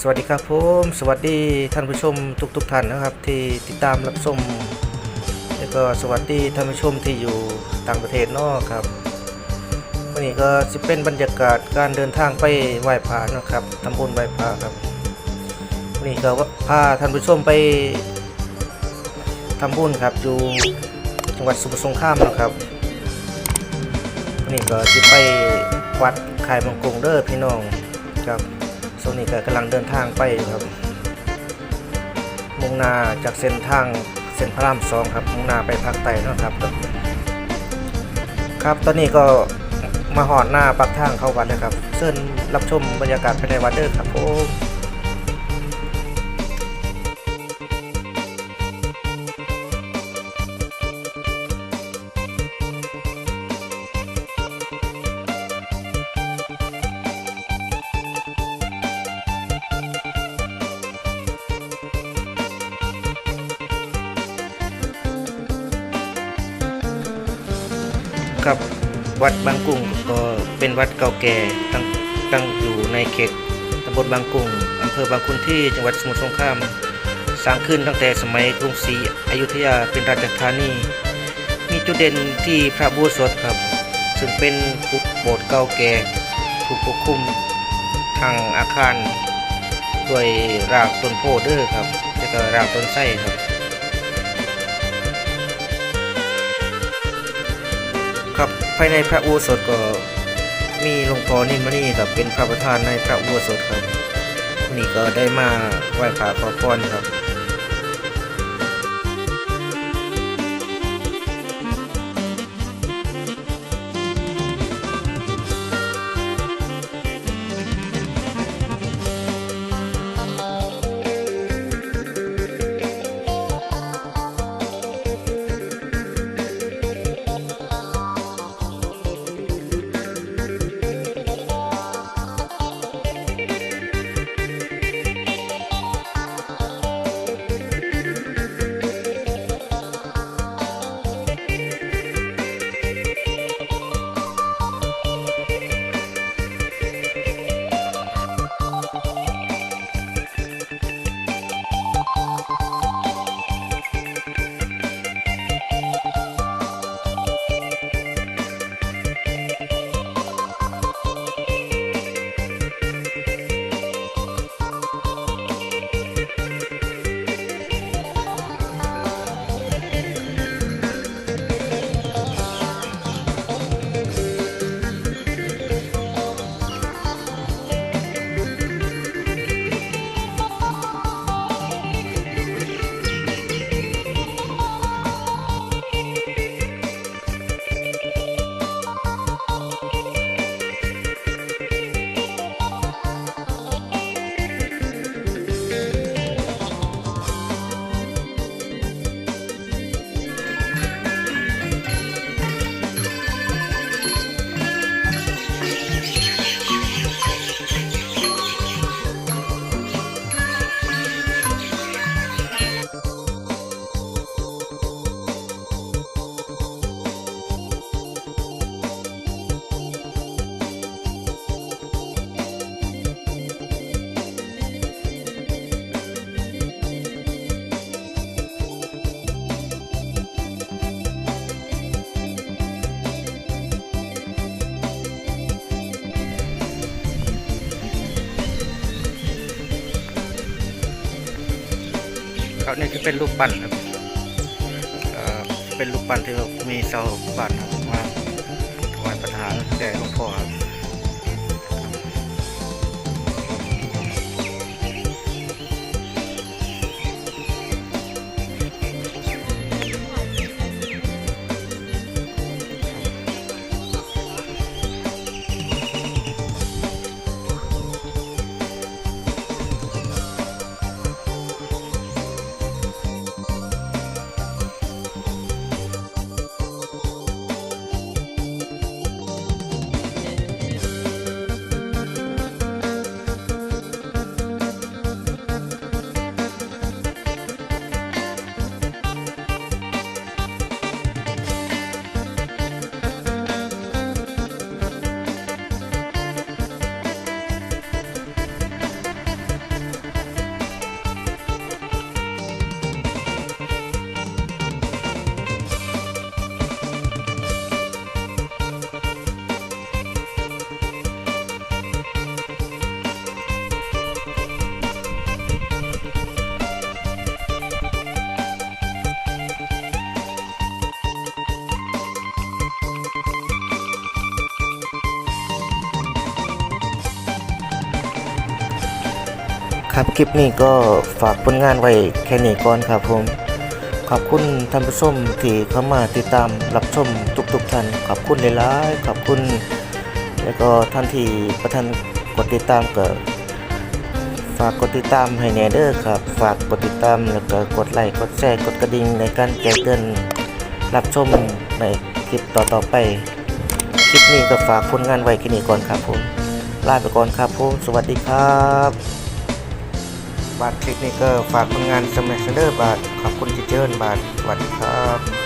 สวัสดีครับผมสวัสดีท่านผู้ชมทุกๆทท่านนะครับ ที่ติดตามรับชมแล้วก็สวัสดีท่านผู้ชมที่อยู่ต่างประเทศนอกครับวันนี้ก็จะเป็นบรรยากาศการเดินทางไปไหว้พระนะครับตำบลไหว้พระครับวันนี้ก็พาท่านผู้ชมไปทำบุญครับอยู่จังหวัดสมุทรสงครามนะครับวันนี้ก็จะไปวัดขายมังกรเด้อพี่น้องครับ ตอนนี้ก็กำลังเดินทางไปครับ มุ่งหน้าจากเส้นทางเส้นพระรามสองครับ มุ่งหน้าไปภาคใต้นะครับ ครับตอนนี้ก็มาหอดหน้าปากทางเข้าวัดเลยครับ เชิญรับชมบรรยากาศภายในวัดเด้อครับผม ครับ วัดบางกุ้งก็เป็นวัดเก่าแก่ตั้งตั้งอยู่ในเขตตำบลบางกุ้งอำเภอบางคุณที่จังหวัดสมุทรสงคราม สร้างขึ้นตั้งแต่สมัยกรุงศรีอยุธยาเป็นราชธานี มีจุดเด่นที่พระบูสดครับ ซึ่งเป็นปุโบสถ์เก่าแก่ถูกปกคลุมทางอาคารด้วยรากต้นโพเด้อครับแล้วก็รากต้นไทรครับ ครับภายในพระอุโบสถก็มีหลวงพ่อนิมนี่ครับเป็นพระประธานในพระอุโบสถครับวันนี้ก็ได้มาไหว้พระขอพรครับ ครับนี่จะเป็นรูปปั้นครับเอ่อเป็นรูปปั้นที่มีเสาปั้นครับมาถวายประธานแด่หลวงพ่อครับ ครับคลิปนี้ก็ฝากผลงานไว้แค่นี้ก่อนครับผมขอบคุณท่านผู้ชมที่เข้ามาติดตามรับชมทุกๆท่านขอบคุณหลายๆขอบคุณ แล้วก็ท่านที่ประทานกดติดตามก็ฝากกดติดตามให้แน่เด้อครับ ฝากกดติดตามแล้วก็กดไลค์กดแชร์กดกระดิ่งในการแจ้งเตือนรับชมในคลิปต่อๆไป คลิปนี้ก็ฝากผลงานไว้แค่นี้ก่อนครับผมลาไปก่อนครับผมสวัสดีครับ บาทคลิปนี้ก็ฝากผลงานสมัครเดอร์บาทขอบคุณที่เจิญบาทสวัสดีครับ